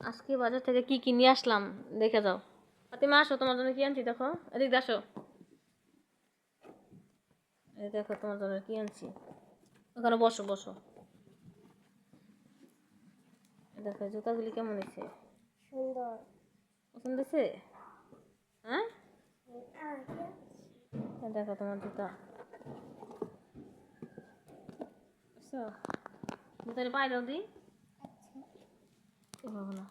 আজকে বাজার থেকে কি কি নিয়ে আসলাম? দেখে যাও। ফাতিমা আসো তোমার জন্য কি আনছি দেখো। এদিক আসো। এই দেখো তোমার জন্য কি আনছি। ওখানে বসো বসো। দেখো জুতাগুলি কেমন হয়েছে? সুন্দর। পছন্দ হয়েছে? হ্যাঁ? দেখো তোমার জুতা। জুতার পায়ে দাও দি এভাবে না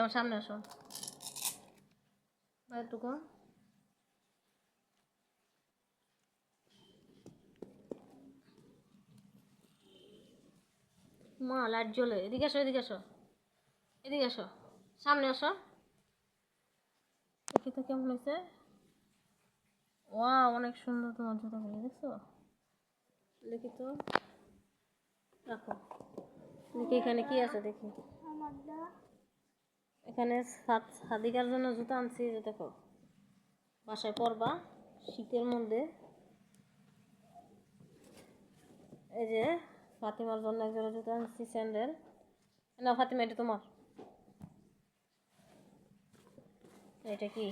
না সামনে মা, লাইট জ্বলে। এদিকে আসো এদিকে আসো। এদিকে আসো। সামনে আসো। দেখি তো কেমন হয়েছে? ওয়া অনেক সুন্দর তোমার জুতাগুলো, দেখছ? দেখি তো। রাখো। দেখি এখানে কি আছে, দেখি। এখানে সাত সাদিকার জন্য জুতা আনছি যে দেখো। বাসায় পরবা, শীতের মধ্যে। এই যে ফাতিমার জন্য এক জোড়া জুতা আনছি, স্যান্ডেল। না, ফাতিমা, এটা তোমার। এটা কি?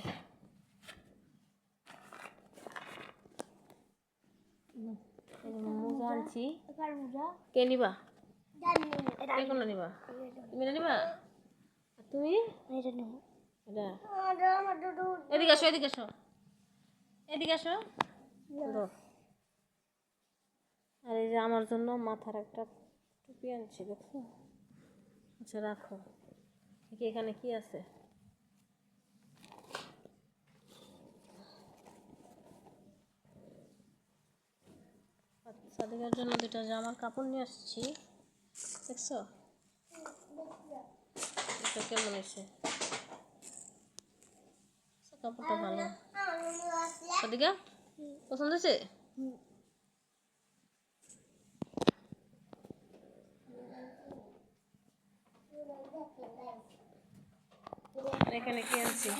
মোজা আনছি। কে নিবা? কে কোনটা নিবা? তুমি এটা নিবা? আর তুমি? এটা এদিকে আসো এদিকে আসো। এদিকে আসো। আর এই যে আমার জন্য মাথার একটা টুপি আনছি দেখছ? আচ্ছা রাখো। দেখি এখানে কি আছে? সাদিকার জন্য দুটো জামার কাপড় নিয়ে আসছি। দেখছ? এটা কেমন হয়েছে? কাপড়টা ভালো। সাদিকা পছন্দ হয়েছে? এখানে কি আনছি?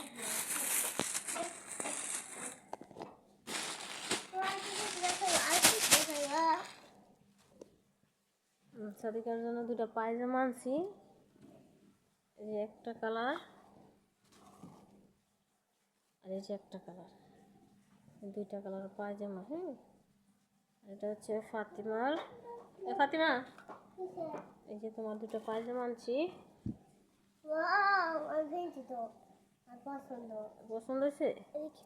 সাদিকার জন্য দুটো পায়জামা আনছি। এই যে একটা কালার আর এই যে একটা কালার। দুইটা কালার পায়জামা হ্যাঁ? এটা হচ্ছে ফাতিমার এ ফাতিমা এই যে তোমার দুটো পায়জামা আনছি। পছন্দ। পছন্দ হয়েছে? দেখছ?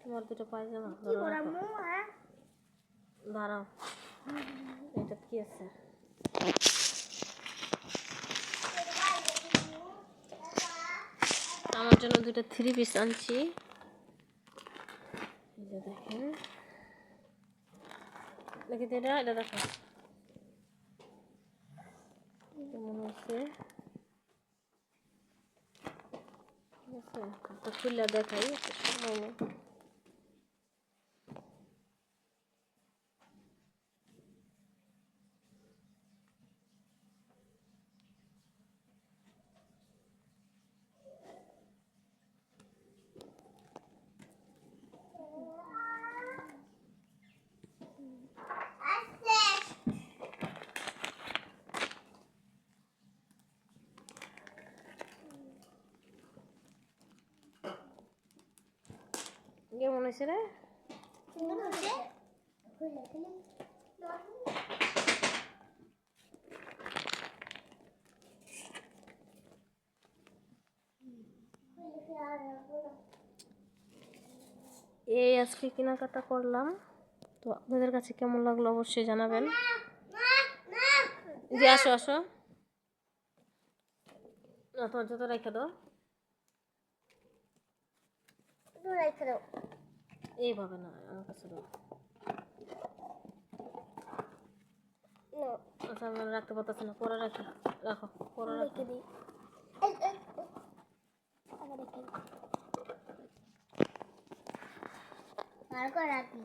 তোমার দুটো পায়জামা। দাঁড়াও। এটা কি আছে? আমার জন্য দুটো থ্রি পিস আনছি। দেখেন। দেখি এটা এটা দেখো। কেমন আছে একটা দেখাই সময় কেমন হয়েছে রে? এই আজকে কেনাকাটা করলাম। তো আপনাদের কাছে কেমন লাগল অবশ্যই জানাবেন। যে আসো আসো। তোমার জুতো রেখে দাও। এইভাবে না, আমার কাছে দাও। আচ্ছা আমি রাখতে পারতেছি না পরে রাখি রাখো পরে রাখো আর রাখি